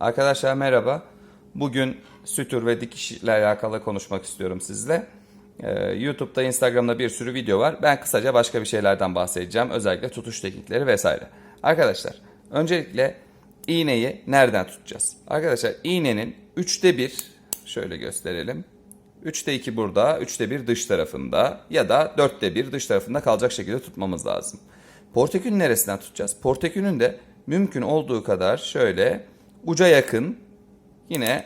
Arkadaşlar merhaba. Bugün sütür ve dikiş ile alakalı konuşmak istiyorum sizle. Ee, YouTube'da, Instagram'da bir sürü video var. Ben kısaca başka bir şeylerden bahsedeceğim. Özellikle tutuş teknikleri vesaire. Arkadaşlar, öncelikle iğneyi nereden tutacağız? Arkadaşlar, iğnenin 3'te 1, şöyle gösterelim. 3'te 2 burada, 3'te 1 dış tarafında ya da 4'te 1 dış tarafında kalacak şekilde tutmamız lazım. Portekülün neresinden tutacağız? Portekülün de mümkün olduğu kadar şöyle uca yakın yine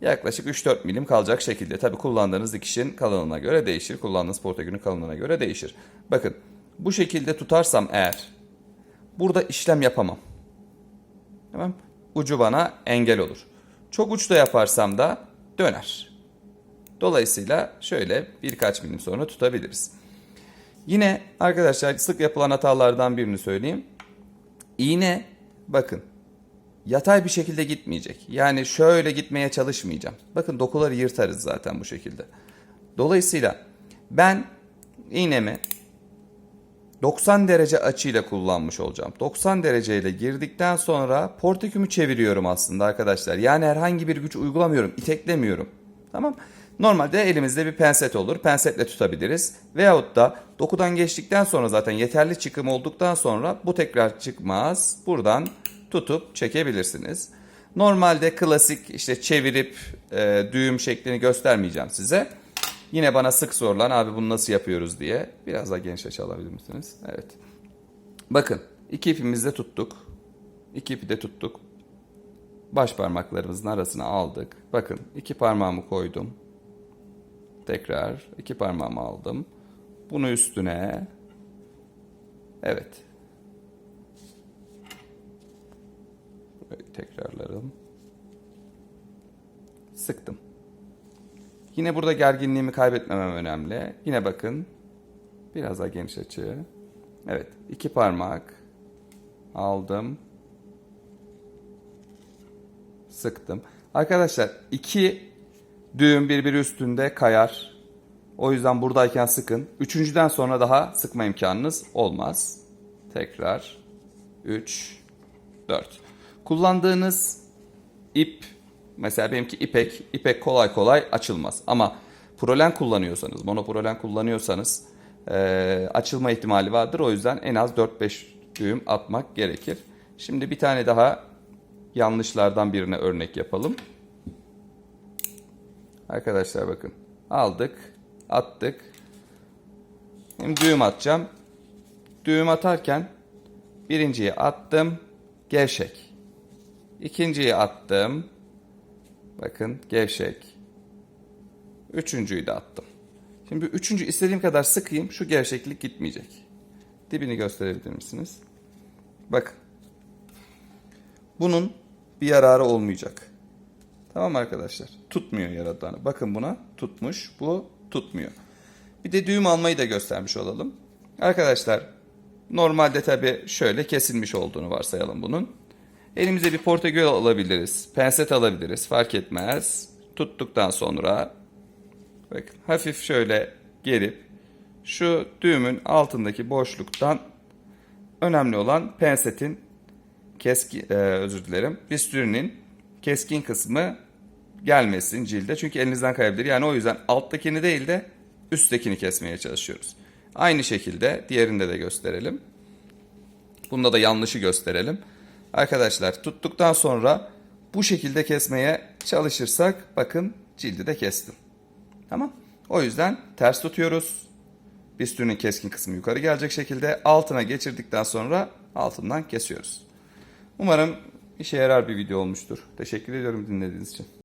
yaklaşık 3-4 milim kalacak şekilde. Tabi kullandığınız dikişin kalınlığına göre değişir. Kullandığınız portakülün kalınlığına göre değişir. Bakın bu şekilde tutarsam eğer burada işlem yapamam. Tamam. Ucu bana engel olur. Çok uçta yaparsam da döner. Dolayısıyla şöyle birkaç milim sonra tutabiliriz. Yine arkadaşlar sık yapılan hatalardan birini söyleyeyim. İğne bakın yatay bir şekilde gitmeyecek. Yani şöyle gitmeye çalışmayacağım. Bakın dokuları yırtarız zaten bu şekilde. Dolayısıyla ben iğnemi 90 derece açıyla kullanmış olacağım. 90 dereceyle girdikten sonra portikümü çeviriyorum aslında arkadaşlar. Yani herhangi bir güç uygulamıyorum, iteklemiyorum. Tamam Normalde elimizde bir penset olur. Pensetle tutabiliriz. Veyahut da dokudan geçtikten sonra zaten yeterli çıkım olduktan sonra bu tekrar çıkmaz. Buradan tutup çekebilirsiniz. Normalde klasik işte çevirip e, düğüm şeklini göstermeyeceğim size. Yine bana sık sorulan abi bunu nasıl yapıyoruz diye. Biraz daha geniş açı alabilir misiniz? Evet. Bakın iki ipimizi de tuttuk. İki ipi de tuttuk. Baş parmaklarımızın arasına aldık. Bakın iki parmağımı koydum. Tekrar iki parmağımı aldım. Bunu üstüne. Evet. Tekrarlarım. Sıktım. Yine burada gerginliğimi kaybetmemem önemli. Yine bakın. Biraz daha geniş açı. Evet. iki parmak. Aldım. Sıktım. Arkadaşlar iki düğüm birbiri üstünde kayar. O yüzden buradayken sıkın. Üçüncüden sonra daha sıkma imkanınız olmaz. Tekrar. 3, 4. Kullandığınız ip, mesela benimki ipek. İpek kolay kolay açılmaz. Ama prolen kullanıyorsanız, monoprolen kullanıyorsanız e, açılma ihtimali vardır. O yüzden en az 4-5 düğüm atmak gerekir. Şimdi bir tane daha yanlışlardan birine örnek yapalım. Arkadaşlar bakın. Aldık. Attık. Şimdi düğüm atacağım. Düğüm atarken birinciyi attım. Gevşek. İkinciyi attım. Bakın gevşek. Üçüncüyü de attım. Şimdi üçüncü istediğim kadar sıkayım. Şu gevşeklik gitmeyecek. Dibini gösterebilir misiniz? Bakın. Bunun bir yararı olmayacak. Tamam arkadaşlar. Tutmuyor yaradanı. Bakın buna tutmuş. Bu tutmuyor. Bir de düğüm almayı da göstermiş olalım. Arkadaşlar normalde tabi şöyle kesilmiş olduğunu varsayalım bunun. Elimize bir portakül alabiliriz. Penset alabiliriz. Fark etmez. Tuttuktan sonra bakın hafif şöyle gerip şu düğümün altındaki boşluktan önemli olan pensetin keskin, e, özür dilerim, bistürinin keskin kısmı gelmesin cilde. Çünkü elinizden kayabilir. Yani o yüzden alttakini değil de üsttekini kesmeye çalışıyoruz. Aynı şekilde diğerinde de gösterelim. Bunda da yanlışı gösterelim. Arkadaşlar tuttuktan sonra bu şekilde kesmeye çalışırsak bakın cildi de kestim. Tamam. O yüzden ters tutuyoruz. Bistürünün keskin kısmı yukarı gelecek şekilde altına geçirdikten sonra altından kesiyoruz. Umarım işe yarar bir video olmuştur. Teşekkür ediyorum dinlediğiniz için.